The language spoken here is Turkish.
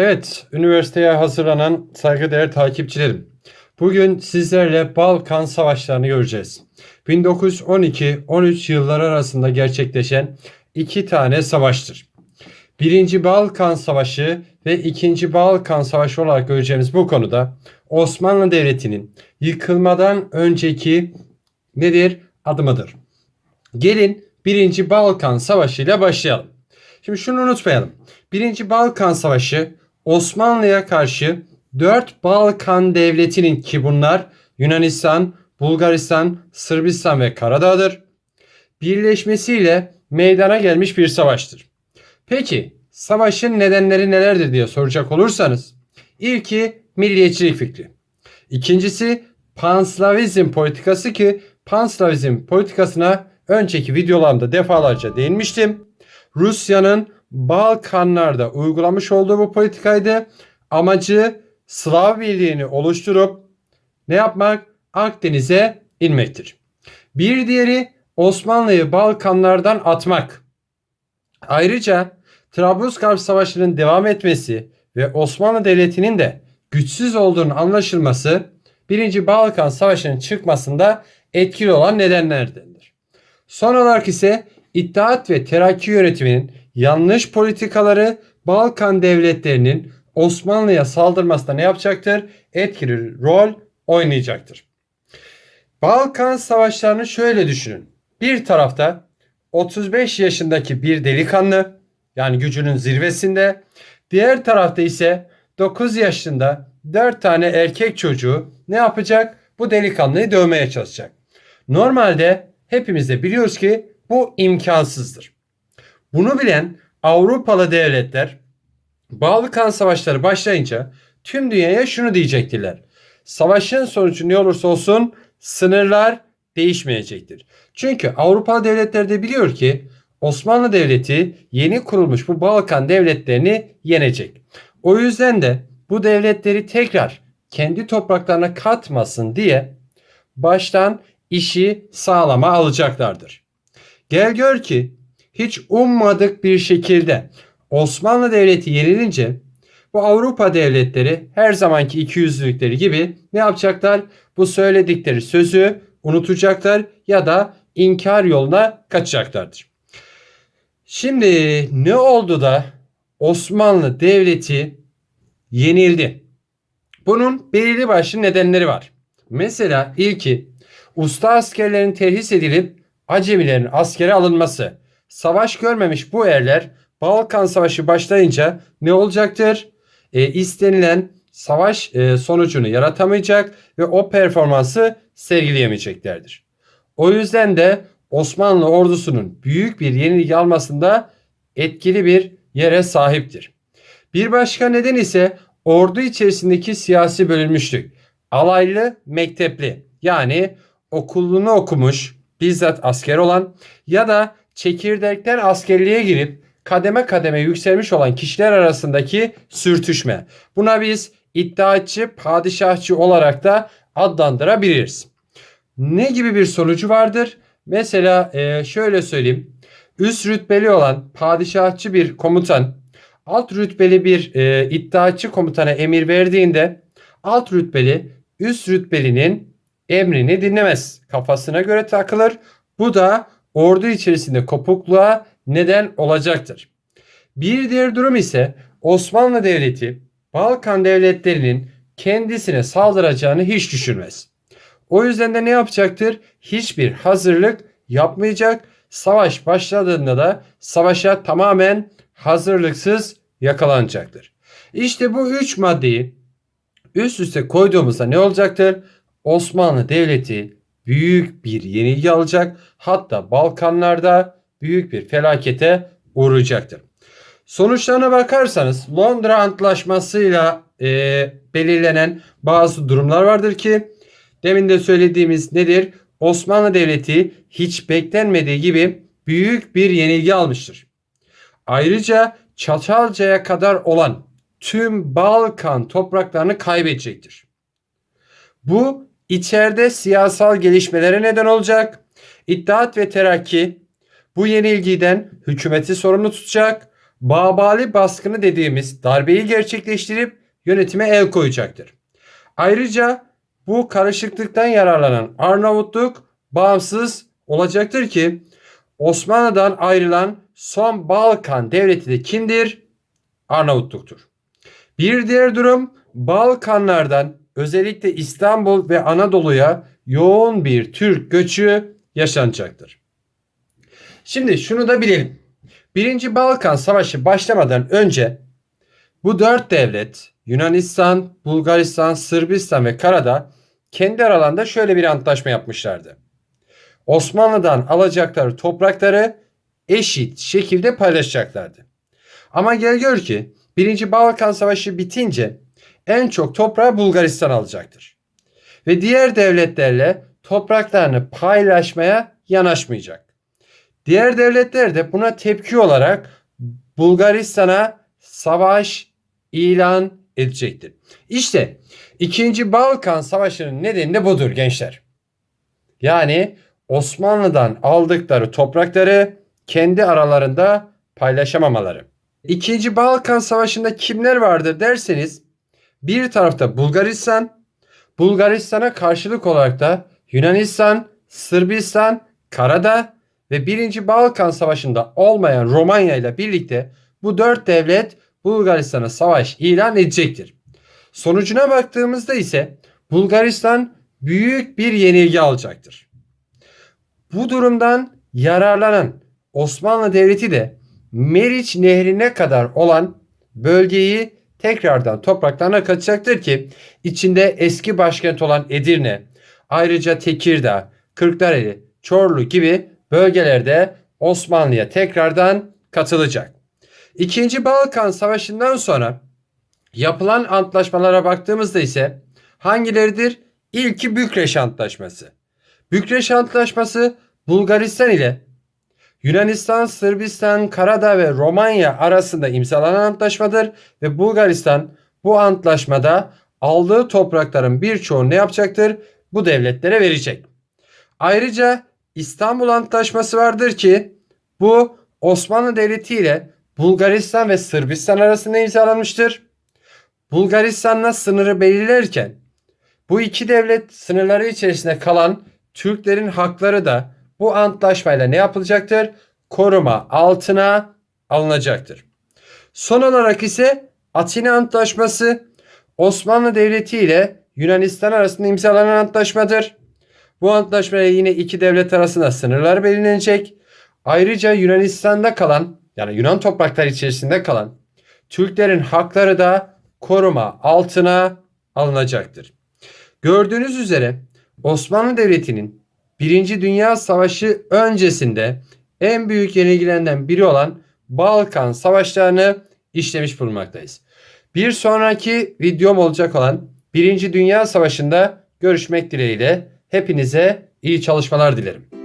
Evet, üniversiteye hazırlanan saygıdeğer takipçilerim. Bugün sizlerle Balkan Savaşlarını göreceğiz. 1912-13 yılları arasında gerçekleşen iki tane savaştır. Birinci Balkan Savaşı ve ikinci Balkan Savaşı olarak göreceğimiz bu konuda Osmanlı Devleti'nin yıkılmadan önceki nedir? Adımıdır. Gelin birinci Balkan Savaşı ile başlayalım. Şimdi şunu unutmayalım. Birinci Balkan Savaşı Osmanlı'ya karşı dört Balkan devletinin ki bunlar Yunanistan, Bulgaristan, Sırbistan ve Karadağ'dır. Birleşmesiyle meydana gelmiş bir savaştır. Peki savaşın nedenleri nelerdir diye soracak olursanız ilki milliyetçilik fikri. İkincisi panslavizm politikası ki panslavizm politikasına önceki videolarımda defalarca değinmiştim. Rusya'nın Balkanlarda uygulamış olduğu bu politikaydı. Amacı Slav birliğini oluşturup ne yapmak? Akdeniz'e inmektir. Bir diğeri Osmanlı'yı Balkanlardan atmak. Ayrıca Trablusgarp Savaşı'nın devam etmesi ve Osmanlı Devleti'nin de güçsüz olduğunu anlaşılması 1. Balkan Savaşı'nın çıkmasında etkili olan nedenlerdendir. Son olarak ise İttihat ve Terakki yönetiminin yanlış politikaları Balkan devletlerinin Osmanlı'ya saldırmasında ne yapacaktır? Etkili rol oynayacaktır. Balkan savaşlarını şöyle düşünün. Bir tarafta 35 yaşındaki bir delikanlı yani gücünün zirvesinde. Diğer tarafta ise 9 yaşında 4 tane erkek çocuğu ne yapacak? Bu delikanlıyı dövmeye çalışacak. Normalde hepimiz de biliyoruz ki bu imkansızdır. Bunu bilen Avrupalı devletler Balkan savaşları başlayınca tüm dünyaya şunu diyecektiler. Savaşın sonucu ne olursa olsun sınırlar değişmeyecektir. Çünkü Avrupalı devletler de biliyor ki Osmanlı Devleti yeni kurulmuş bu Balkan devletlerini yenecek. O yüzden de bu devletleri tekrar kendi topraklarına katmasın diye baştan işi sağlama alacaklardır. Gel gör ki hiç ummadık bir şekilde Osmanlı Devleti yenilince bu Avrupa devletleri her zamanki ikiyüzlülükleri gibi ne yapacaklar? Bu söyledikleri sözü unutacaklar ya da inkar yoluna kaçacaklardır. Şimdi ne oldu da Osmanlı Devleti yenildi? Bunun belirli başlı nedenleri var. Mesela ilki usta askerlerin terhis edilip Acemilerin askere alınması. Savaş görmemiş bu erler Balkan Savaşı başlayınca ne olacaktır? E, istenilen savaş e, sonucunu yaratamayacak ve o performansı sergileyemeyeceklerdir. O yüzden de Osmanlı ordusunun büyük bir yenilgi almasında etkili bir yere sahiptir. Bir başka neden ise ordu içerisindeki siyasi bölünmüşlük. Alaylı, mektepli yani okulunu okumuş, bizzat asker olan ya da çekirdekten askerliğe girip kademe kademe yükselmiş olan kişiler arasındaki sürtüşme. Buna biz iddiaçı, padişahçı olarak da adlandırabiliriz. Ne gibi bir sonucu vardır? Mesela e, şöyle söyleyeyim. Üst rütbeli olan padişahçı bir komutan alt rütbeli bir e, iddiaçı komutana emir verdiğinde alt rütbeli üst rütbelinin emrini dinlemez. Kafasına göre takılır. Bu da ordu içerisinde kopukluğa neden olacaktır. Bir diğer durum ise Osmanlı Devleti Balkan devletlerinin kendisine saldıracağını hiç düşünmez. O yüzden de ne yapacaktır? Hiçbir hazırlık yapmayacak. Savaş başladığında da savaşa tamamen hazırlıksız yakalanacaktır. İşte bu üç maddeyi üst üste koyduğumuzda ne olacaktır? Osmanlı Devleti büyük bir yenilgi alacak. Hatta Balkanlarda büyük bir felakete uğrayacaktır. Sonuçlarına bakarsanız Londra Antlaşması'yla e, belirlenen bazı durumlar vardır ki demin de söylediğimiz nedir? Osmanlı Devleti hiç beklenmediği gibi büyük bir yenilgi almıştır. Ayrıca Çatalca'ya kadar olan tüm Balkan topraklarını kaybedecektir. Bu içeride siyasal gelişmelere neden olacak. İttihat ve Terakki bu yenilgiden hükümeti sorumlu tutacak. Babali baskını dediğimiz darbeyi gerçekleştirip yönetime el koyacaktır. Ayrıca bu karışıklıktan yararlanan Arnavutluk bağımsız olacaktır ki Osmanlı'dan ayrılan son Balkan devleti de kimdir? Arnavutluk'tur. Bir diğer durum Balkanlardan özellikle İstanbul ve Anadolu'ya yoğun bir Türk göçü yaşanacaktır. Şimdi şunu da bilelim. Birinci Balkan Savaşı başlamadan önce bu dört devlet Yunanistan, Bulgaristan, Sırbistan ve Karadağ kendi aralarında şöyle bir antlaşma yapmışlardı. Osmanlı'dan alacakları toprakları eşit şekilde paylaşacaklardı. Ama gel gör ki 1. Balkan Savaşı bitince en çok toprağı Bulgaristan alacaktır. Ve diğer devletlerle topraklarını paylaşmaya yanaşmayacak. Diğer devletler de buna tepki olarak Bulgaristan'a savaş ilan edecektir. İşte 2. Balkan Savaşı'nın nedeni de budur gençler. Yani Osmanlı'dan aldıkları toprakları kendi aralarında paylaşamamaları. İkinci Balkan Savaşı'nda kimler vardır derseniz bir tarafta Bulgaristan, Bulgaristan'a karşılık olarak da Yunanistan, Sırbistan, Karadağ ve 1. Balkan Savaşı'nda olmayan Romanya ile birlikte bu dört devlet Bulgaristan'a savaş ilan edecektir. Sonucuna baktığımızda ise Bulgaristan büyük bir yenilgi alacaktır. Bu durumdan yararlanan Osmanlı Devleti de Meriç Nehri'ne kadar olan bölgeyi tekrardan topraklarına katacaktır ki içinde eski başkent olan Edirne, ayrıca Tekirdağ, Kırklareli, Çorlu gibi bölgelerde Osmanlı'ya tekrardan katılacak. İkinci Balkan Savaşı'ndan sonra yapılan antlaşmalara baktığımızda ise hangileridir? İlki Bükreş Antlaşması. Bükreş Antlaşması Bulgaristan ile Yunanistan, Sırbistan, Karadağ ve Romanya arasında imzalanan antlaşmadır ve Bulgaristan bu antlaşmada aldığı toprakların birçoğunu ne yapacaktır? Bu devletlere verecek. Ayrıca İstanbul Antlaşması vardır ki bu Osmanlı Devleti ile Bulgaristan ve Sırbistan arasında imzalanmıştır. Bulgaristan'la sınırı belirlerken bu iki devlet sınırları içerisinde kalan Türklerin hakları da bu antlaşmayla ne yapılacaktır? Koruma altına alınacaktır. Son olarak ise Atina Antlaşması Osmanlı Devleti ile Yunanistan arasında imzalanan antlaşmadır. Bu antlaşmaya yine iki devlet arasında sınırlar belirlenecek. Ayrıca Yunanistan'da kalan yani Yunan toprakları içerisinde kalan Türklerin hakları da koruma altına alınacaktır. Gördüğünüz üzere Osmanlı Devleti'nin Birinci Dünya Savaşı öncesinde en büyük yenilgilerinden biri olan Balkan Savaşlarını işlemiş bulunmaktayız. Bir sonraki videom olacak olan Birinci Dünya Savaşı'nda görüşmek dileğiyle hepinize iyi çalışmalar dilerim.